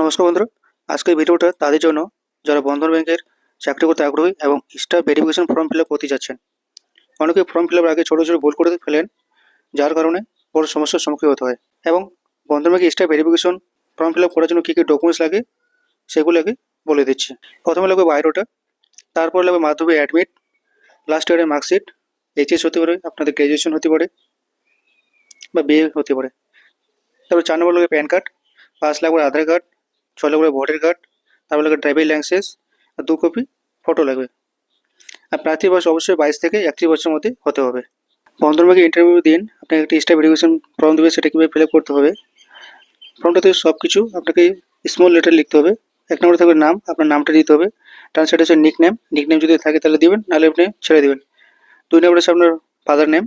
নমস্কার বন্ধুরা। আজকের ভিডিওটা তাদের জন্য যারা বন্ধন ব্যাংকের চাকরি করতে আগ্রহী এবং staff verification form fill up করতে যাচ্ছেন অনেকে ফর্ম ফিল আগে ছোটো ছোটো ভুল করে ফেলেন, যার কারণে বড় সমস্যার সম্মুখীন হতে হয়। এবং বন্ধন ব্যাংকের staff verification form fill up করার জন্য কী কী ডকুমেন্টস লাগে, সেগুলো আগে বলে দিচ্ছি। প্রথমে লাগবে বায়োডাটা তারপর লাগবে মাধ্যমিক অ্যাডমিট লাস্ট ইয়ারের মার্কশিট এইচএস হতে পারে, আপনাদের গ্র্যাজুয়েশন হতে পারে বা বিএ হতে পারে। তারপর চার নম্বর লাগবে প্যান কার্ড পাঁচ লাগবে আধার কার্ড ছ লাগবে ভোটার কার্ড, তারপর লাগবে ড্রাইভিং লাইসেন্স আর দু কপি ফটো লাগবে। আর প্রার্থী বয়স অবশ্যই বাইশ থেকে একত্রিশ বছরের মধ্যে হতে হবে। বন্ধন ব্যাংকে ইন্টারভিউ দিন, আপনাকে একটি স্টাফ ভেরিফিকেশন ফর্ম দেবে, সেটা কীভাবে ফিল আপ করতে হবে। ফর্মটাতে সব কিছু আপনাকে স্মল লেটার লিখতে হবে। এক নম্বরে থাকবে নাম, আপনার নামটা দিতে হবে। ডান সাইডে হচ্ছে নিক নেম নিক নেম যদি থাকে তাহলে দিবেন, নাহলে আপনি ছেড়ে দেবেন। দুই নম্বরে হচ্ছে আপনার ফাদার নেম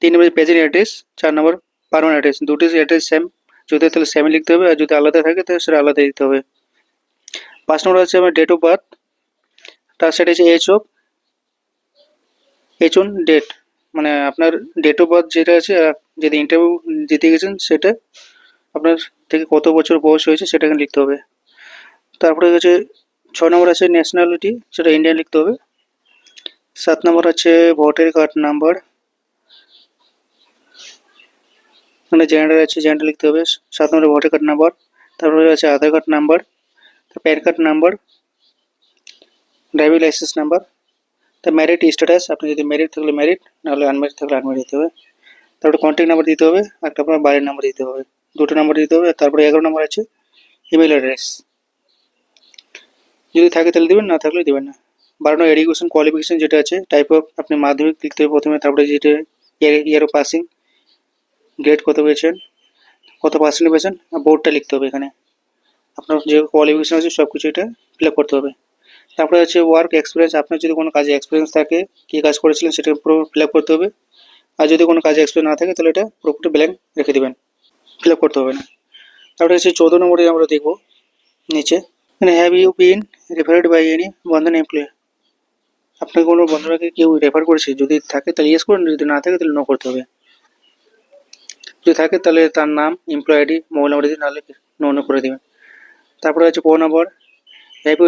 তিন নম্বরে প্রেজেন্ট অ্যাড্রেস চার নম্বর পারমানেন্ট অ্যাড্রেস দুটি অ্যাড্রেস সেম যদি তাহলে সেমি লিখতে হবে, আর যদি আলাদা থাকে তাহলে সেটা আলাদা দিতে হবে। পাঁচ নম্বর হচ্ছে আমার ডেট অফ বার্থ তার সাইডে হচ্ছে H of H on date মানে আপনার ডেট অফ বার্থ যেটা আছে যদি ইন্টারভিউ দিতে গেছেন সেটা আপনার থেকে কত বছর বয়স হয়েছে সেটা এখানে লিখতে হবে। তারপরে হচ্ছে ছ নম্বর আছে ন্যাশনালিটি সেটা ইন্ডিয়ান লিখতে হবে। সাত নম্বর আছে ভোটার কার্ড নাম্বার মানে জেন্ডার আছে জেন্ডার লিখতে হবে। সাত নম্বরে ভোটার কার্ড নাম্বার তারপরে আছে Aadhaar card number PAN card number driving licence number তা ম্যারিড স্ট্যাটাস আপনি যদি ম্যারিড থাকলে ম্যারিড নাহলে আনম্যারিড থাকলে আনম্যারিড দিতে হবে। তারপরে কন্ট্যাক্ট নাম্বার দিতে হবে একটা আপনার বাড়ির নাম্বার দিতে হবে। দুটো নাম্বার দিতে হবে তারপরে এগারো নাম্বার আছে ইমেল অ্যাড্রেস যদি থাকে তাহলে দেবেন, না থাকলে দেবেন না। বারো এডুকেশন কোয়ালিফিকেশন যেটা আছে টাইপ অফ আপনি মাধ্যমিক লিখতে হবে প্রথমে, তারপরে যেটা ইয়ার ইয়ার পাসিং গ্রেড কত পেয়েছেন? কত পার্সেন্ট পেয়েছেন? বোর্ডটা লিখতে হবে এখানে। আপনার যে কোয়ালিফিকেশন আছে সব কিছু এটা ফিল করতে হবে। তারপরে হচ্ছে ওয়ার্ক এক্সপিরিয়েন্স আপনার যদি কোনো কাজে এক্সপিরিয়েন্স থাকে, কী কাজ করেছিলেন, সেটা পুরো ফিল করতে হবে। আর যদি কোনো কাজে এক্সপিরিয়েন্স না থাকে, তাহলে এটা পুরোপুরি ব্ল্যাঙ্ক রেখে দেবেন। ফিল করতে হবে না। তারপরে হচ্ছে চৌদ্দ নম্বরে আমরা দেখব, নিচে। মানে have you been referred by any Bandhan employ আপনাকে কোনো বন্ধুরাকে কেউ রেফার করেছে? যদি থাকে, তাহলে ইয়েস করুন। যদি না থাকে, তাহলে নো করতে হবে। যদি থাকে তাহলে তার নাম এমপ্লয় আইডি মোবাইল নাম্বার দিয়ে নাহলে নো করে দেবেন। তারপরে হচ্ছে phone number have you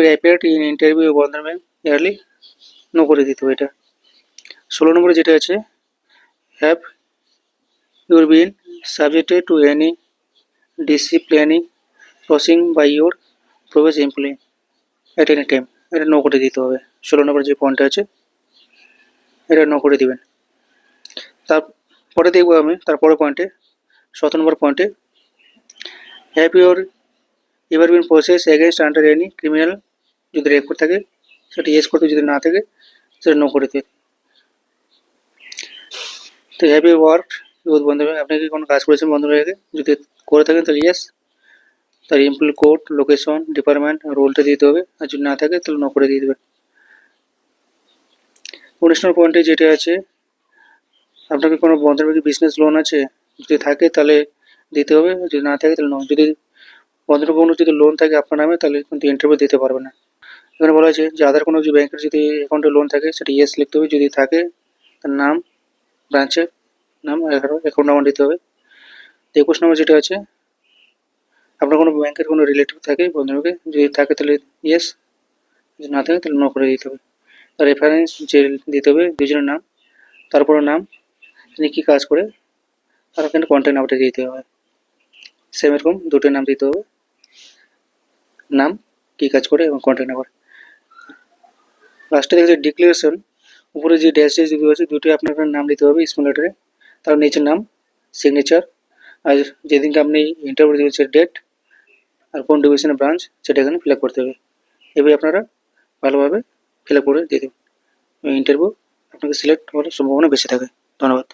in interview Bandhan bank earlier no করে দিতে হবে এটা। ষোলো নম্বরে যেটা আছে have your been subjected to any disciplining proceeding by your previous employee at any time এটা নো করে দিতে হবে। ষোলো নম্বর যে পয়েন্টটা আছে, এটা নো করে দিবেন। তারপরে দেখব আমি তারপরে পয়েন্টে সতেরো নম্বর পয়েন্টে have your ever been process against under any criminal যদি রেকর্ড থাকে, সেটা ইয়েস করতে যদি না থাকে, সেটা নো করে দিতে তো হ্যাভ ইউ ওয়ার্ক ইউথ বন্ধু, আপনি কি কোনো কাজ করেছেন বন্ধু ভাইকে? যদি করে থাকেন, তাহলে ইয়েস তার এমপ্লয় কোড লোকেশন ডিপার্টমেন্ট রোলটা দিতে হবে। আর যদি না থাকে, তাহলে নো করে দিয়ে দেবেন। উনিশ নম্বর পয়েন্টে যেটা আছে আপনাকে কোনো বন্ধের ব্যাংকে বিজনেস লোন আছে? যদি থাকে তাহলে দিতে হবে, যদি না থাকে তাহলে যদি বন্ধের কোনো যদি লোন থাকে আপনার নামে, তাহলে কিন্তু ইন্টারভিউ দিতে পারবে না। এখানে বলা হয়েছে যে আদার কোনো যে ব্যাংকের যদি অ্যাকাউন্টে লোন থাকে, সেটা ইয়েস লিখতে হবে, যদি থাকে তার নাম ব্রাঞ্চের নাম অ্যাকাউন্ট নাম্বার দিতে হবে। একুশ নম্বর যেটা আছে, আপনার কোনো ব্যাংকের কোনো রিলেটিভ থাকে, বন্ধুকে, যদি থাকে তাহলে ইয়েস যদি না থাকে তাহলে নো করে দিতে হবে। রেফারেন্স যে দিতে হবে, দুজনের নাম তারপরে নাম, তিনি কী কাজ করে তার কিন্তু কন্ট্যাক্ট নাম্বারটা দিতে হবে। সেম এরকম দুটো নাম দিতে হবে। নাম, কী কাজ করে এবং কন্ট্যাক্ট নাম্বার লাস্টে দেখছে ডিক্লারেশন উপরে যে ড্যাশ ড্যাশ দিতে আছে, দুটোই আপনার নাম দিতে হবে স্মল লেটারে তার নিচের নাম সিগনেচার আর যেদিনকে আপনি ইন্টারভিউ সে ডেট আর কোন ডিভিশনের ব্রাঞ্চ সেটা এখানে ফিল করতে হবে। এভাবে আপনারা ভালোভাবে ফিল আপ করে দিয়ে দেবেন। ইন্টারভিউ আপনাকে সিলেক্ট হওয়ার সম্ভাবনা বেশি থাকে। ধন্যবাদ।